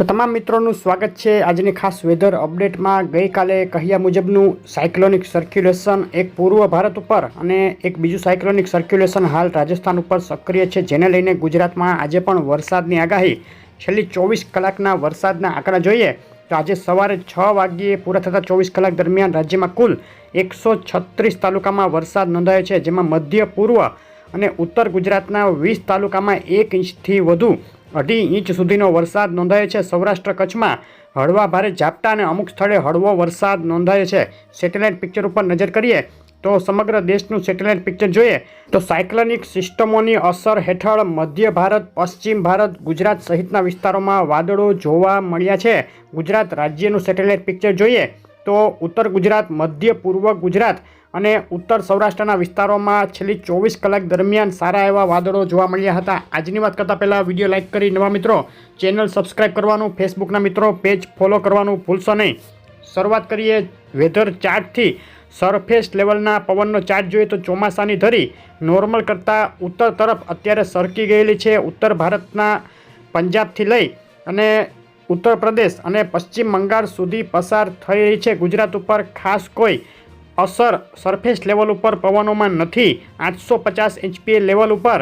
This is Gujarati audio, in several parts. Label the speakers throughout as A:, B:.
A: તો તમામ મિત્રોનું સ્વાગત છે. આજની ખાસ વેધર અપડેટમાં ગઈકાલે કહ્યા મુજબનું સાયક્લોનિક સર્ક્યુલેશન એક પૂર્વ ભારત ઉપર અને એક બીજું સાયક્લોનિક સર્ક્યુલેશન હાલ રાજસ્થાન ઉપર સક્રિય છે. જેને લઈને ગુજરાતમાં આજે પણ વરસાદની આગાહી. છેલ્લી ચોવીસ કલાકના વરસાદના આંકડા જોઈએ તો આજે સવારે છ વાગ્યે પૂરા થતા ચોવીસ કલાક દરમિયાન રાજ્યમાં કુલ એકસો છત્રીસ તાલુકામાં વરસાદ નોંધાયો છે. જેમાં મધ્ય પૂર્વ અને ઉત્તર ગુજરાતના વીસ તાલુકામાં એક ઇંચથી વધુ અઢી ઇંચ સુધીનો વરસાદ નોંધાયો છે સૌરાષ્ટ્ર કચ્છમાં. હળવા ભારે ઝાપટા અને અમુક સ્થળે હળવો વરસાદ નોંધાયો છે. સેટેલાઇટ પિક્ચર ઉપર નજર કરીએ તો સમગ્ર દેશનું સેટેલાઇટ પિક્ચર જોઈએ તો સાયક્લોનિક સિસ્ટમોની અસર હેઠળ મધ્ય ભારત, પશ્ચિમ ભારત, ગુજરાત સહિતના વિસ્તારોમાં વાદળો જોવા મળ્યા છે. ગુજરાત રાજ્યનું સેટેલાઇટ પિક્ચર જોઈએ તો ઉત્તર ગુજરાત, મધ્ય પૂર્વ ગુજરાત અને ઉત્તર સૌરાષ્ટ્રના વિસ્તારોમાં છેલ્લી ચોવીસ કલાક દરમિયાન સારા એવા વાદળો જોવા મળ્યા હતા. આજની વાત કરતાં પહેલાં વીડિયો લાઇક કરી નવા મિત્રો ચેનલ સબસ્ક્રાઇબ કરવાનું, ફેસબુકના મિત્રો પેજ ફોલો કરવાનું ભૂલશો નહીં. શરૂઆત કરીએ વેધર ચાર્ટથી. સરફેસ લેવલના પવનનો ચાર્ટ જોઈએ તો ચોમાસાની ધરી નોર્મલ કરતાં ઉત્તર તરફ અત્યારે સરકી ગયેલી છે ઉત્તર ભારતના પંજાબથી લઈ અને ઉત્તર પ્રદેશ અને પશ્ચિમ બંગાળ સુધી પસાર થઈ રહી છે. ગુજરાત ઉપર ખાસ કોઈ અસર સરફેસ લેવલ ઉપર પવનોમાં નથી. આઠસો પચાસ એચપીએ લેવલ ઉપર.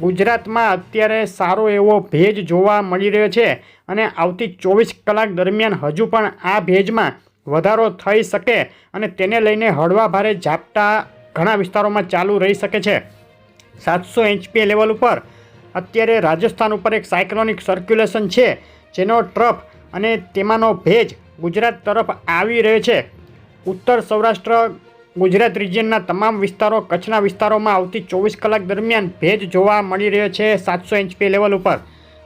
A: ગુજરાતમાં અત્યારે સારો એવો ભેજ જોવા મળી રહ્યો છે અને આવતી ચોવીસ કલાક દરમિયાન હજુ પણ આ ભેજમાં વધારો થઈ શકે અને તેને લઈને હળવા ભારે ઝાપટા ઘણા વિસ્તારોમાં ચાલુ રહી શકે છે. સાતસો એચપીએ લેવલ ઉપર. અત્યારે રાજસ્થાન ઉપર એક સાયક્લોનિક સર્ક્યુલેશન છે, જેનો ટ્રફ અને તેમાંનો ભેજ ગુજરાત તરફ આવી રહ્યો છે. ઉત્તર સૌરાષ્ટ્ર, ગુજરાત રિજિયનના તમામ વિસ્તારો, કચ્છના વિસ્તારોમાં આવતી ચોવીસ કલાક દરમિયાન ભેજ જોવા મળી રહ્યો છે સાતસો એંચપી લેવલ ઉપર.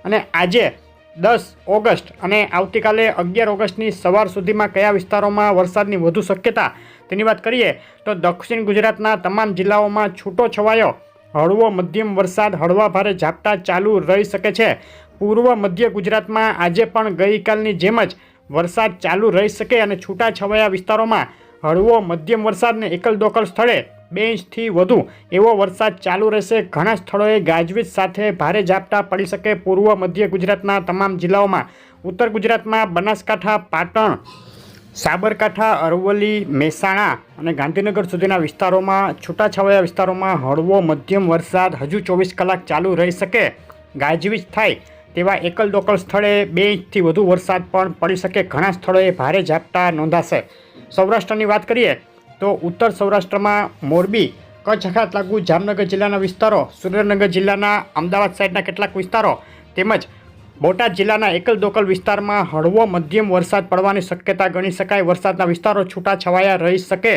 A: અને આજે દસ ઓગસ્ટ અને આવતીકાલે અગિયાર ઓગસ્ટની સવાર સુધીમાં કયા વિસ્તારોમાં વરસાદની વધુ શક્યતા? તેની વાત કરીએ તો દક્ષિણ ગુજરાતના તમામ જિલ્લાઓમાં છૂટો છવાયો. હળવો મધ્યમ વરસાદ, હળવા ભારે ઝાપટા ચાલુ રહી શકે છે. પૂર્વ મધ્ય ગુજરાતમાં આજે પણ ગઈકાલની જેમ જ વરસાદ ચાલુ રહી શકે અને છૂટાછવાયા વિસ્તારોમાં હળવો મધ્યમ વરસાદને એકલ દોકલ સ્થળે બે ઇંચથી વધુ એવો વરસાદ ચાલુ રહેશે. ઘણા સ્થળોએ ગાજવીજ સાથે ભારે ઝાપટા પડી શકે. પૂર્વ મધ્ય ગુજરાતના તમામ જિલ્લાઓમાં ઉત્તર ગુજરાતમાં બનાસકાંઠા, પાટણ, સાબરકાંઠા, અરવલ્લી, મહેસાણા અને ગાંધીનગર સુધીના વિસ્તારોમાં છૂટાછવાયા વિસ્તારોમાં હળવો મધ્યમ વરસાદ હજુ ચોવીસ કલાક ચાલુ રહી શકે. ગાજવીજ થાય તેવા એકલ દોકલ સ્થળે બે ઇંચથી વધુ વરસાદ પણ પડી શકે. ઘણા સ્થળોએ ભારે ઝાપટા નોંધાશે. સૌરાષ્ટ્રની વાત કરીએ તો ઉત્તર સૌરાષ્ટ્રમાં મોરબી, કચ્છ અખાત લાગુ જામનગર જિલ્લાના વિસ્તારો, સુરેન્દ્રનગર જિલ્લાના અમદાવાદ સાઈડના કેટલાક વિસ્તારો તેમજ બોટાદ જિલ્લાના એકલ દોકલ વિસ્તારમાં હળવો મધ્યમ વરસાદ પડવાની શક્યતા ગણી શકાય. વરસાદના વિસ્તારો છૂટા છવાયા રહી શકે.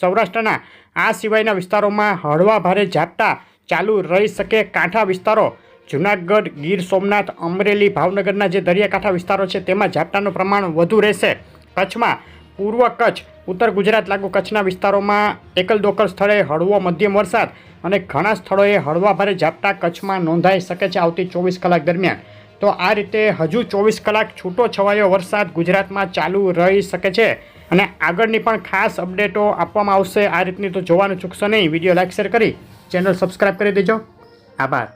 A: સૌરાષ્ટ્રના આ સિવાયના વિસ્તારોમાં હળવા ભારે ઝાપટા ચાલુ રહી શકે. કાંઠા વિસ્તારો જુનાગઢ ગીર સોમનાથ અમરેલી ભાવનગરના જે દરિયાકાંઠા વિસ્તારો છે, તેમાં ઝાપટાનું પ્રમાણ વધુ રહેશે. કચ્છમાં પૂર્વ કચ્છ, ઉત્તર ગુજરાત લાગુ કચ્છના વિસ્તારોમાં એકલ દોકલ સ્થળે હળવો મધ્યમ વરસાદ અને ઘણા સ્થળોએ હળવા ભારે ઝાપટા કચ્છમાં નોંધાઈ શકે છે આવતી ચોવીસ કલાક દરમિયાન. તો આ રીતે હજુ ચોવીસ કલાક છૂટો છવાયો વરસાદ ગુજરાતમાં ચાલુ રહી શકે છે અને આગળની પણ ખાસ અપડેટો આપવામાં આવશે. આ રીતની તો જોવાનું ચૂકશો નહીં. વીડિયો લાઇક શેર કરી. ચેનલ સબસ્ક્રાઈબ કરી દેજો. આભાર.